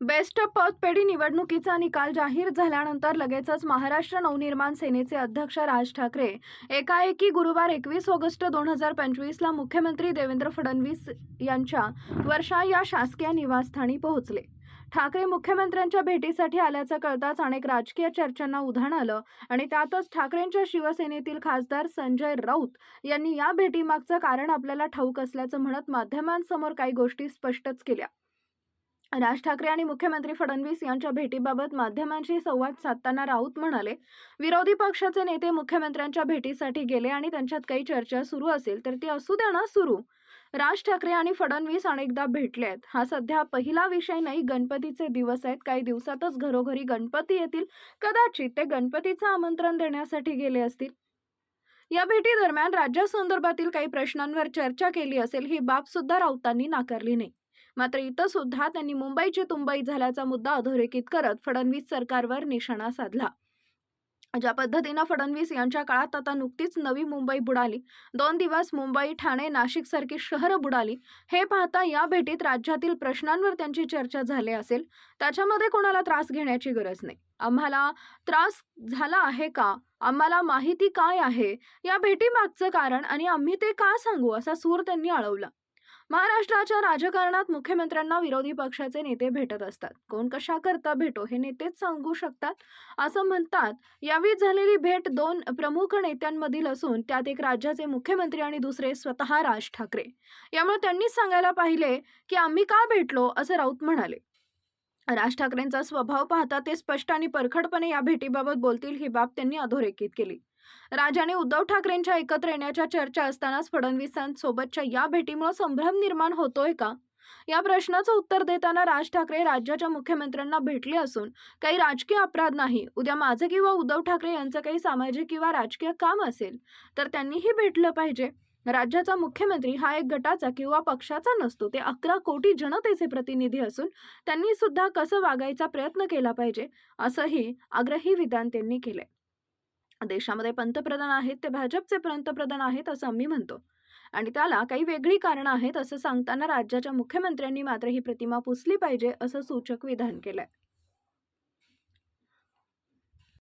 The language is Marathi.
बेस्ट पतपेढी निवडणुकीचा निकाल जाहीर झाल्यानंतर लगेचच महाराष्ट्र नवनिर्माण सेनेचे अध्यक्ष राज ठाकरे एकाएकी गुरुवार एकवीस ऑगस्ट दोन हजार पंचवीसला मुख्यमंत्री देवेंद्र फडणवीस यांच्या वर्षा या शासकीय निवासस्थानी पोहोचले. ठाकरे मुख्यमंत्र्यांच्या भेटीसाठी आल्याचं कळताच अनेक राजकीय चर्चांना उधाण आलं आणि त्यातच ठाकरेंच्या शिवसेनेतील खासदार संजय राऊत यांनी या भेटीमागचं कारण आपल्याला ठाऊक असल्याचं म्हणत माध्यमांसमोर काही गोष्टी स्पष्टच केल्या. राज ठाकरे आणि मुख्यमंत्री फडणवीस यांच्या भेटीबाबत माध्यमांशी संवाद साधताना राऊत म्हणाले विरोधी पक्षाचे नेते मुख्यमंत्र्यांच्या भेटीसाठी गेले आणि त्यांच्यात काही चर्चा सुरू असेल तर ती असू द्या ना सुरू. राज ठाकरे आणि फडणवीस अनेकदा भेटले आहेत हा सध्या पहिला विषय नाही. गणपतीचे दिवस आहेत. काही दिवसातच घरोघरी गणपती येतील. कदाचित ते गणपतीचं आमंत्रण देण्यासाठी गेले असतील. या भेटी दरम्यान राज्यासंदर्भातील काही प्रश्नांवर चर्चा केली असेल ही बाब सुद्धा राऊतांनी नाकारली नाही. मात्र इथं सुद्धा त्यांनी मुंबईची तुंबई झाल्याचा मुद्दा अधोरेखित करत फडणवीस सरकारवर निशाणा साधला. ज्या पद्धतीनं फडणवीस यांच्या काळात आता नुकतीच नवी मुंबई बुडाली दोन दिवस मुंबई ठाणे नाशिक सारखी शहरं बुडाली हे पाहता या भेटीत राज्यातील प्रश्नांवर त्यांची चर्चा झाली असेल त्याच्यामध्ये कोणाला त्रास घेण्याची गरज नाही. आम्हाला त्रास झाला आहे का? आम्हाला माहिती काय आहे? या भेटीमागचं कारण आणि आम्ही ते का सांगू? असा सूर त्यांनी आळवला. महाराष्ट्राच्या राजकारणात मुख्यमंत्र्यांना विरोधी पक्षाचे नेते भेटत असतात. कोण कशा करता भेटो हे नेतेच सांगू शकतात. असं म्हणतात यावेळी झालेली भेट दोन प्रमुख नेत्यांमधील असून त्यात एक राज्याचे मुख्यमंत्री आणि दुसरे स्वतः राज ठाकरे. यामुळे त्यांनीच सांगायला पाहिले की आम्ही का भेटलो असं राऊत म्हणाले. राज ठाकरेंचा स्वभाव पाहता ते स्पष्ट आणि परखडपणे या भेटीबाबत बोलतील ही बाब त्यांनी अधोरेखित केली. राज आणि उद्धव ठाकरेंच्या एकत्र येण्याच्या चर्चा असतानाच फडणवीसांसोबतच्या या भेटीमुळे संभ्रम निर्माण होतोय का? या प्रश्नाचं उत्तर देताना राज ठाकरे राज्याच्या मुख्यमंत्र्यांना भेटले असून काही राजकीय अपराध नाही. उद्या माझं किंवा उद्धव ठाकरे यांचं काही सामाजिक किंवा राजकीय काम असेल तर त्यांनीही भेटलं पाहिजे. राज्याचा मुख्यमंत्री हा एक गटाचा किंवा पक्षाचा नसतो ते अकरा कोटी जनतेचे प्रतिनिधी असून त्यांनी सुद्धा कसं वागायचा प्रयत्न केला पाहिजे असंही आग्रही विधान त्यांनी केलंय. देशामध्ये पंतप्रधान आहेत ते भाजपचे पंतप्रधान आहेत असं आम्ही म्हणतो. आणि त्याला काही वेगळी कारणं आहेत असं सांगताना राज्याच्या मुख्यमंत्र्यांनी मात्र ही प्रतिमा पुसली पाहिजे असं सूचक विधान केलंय.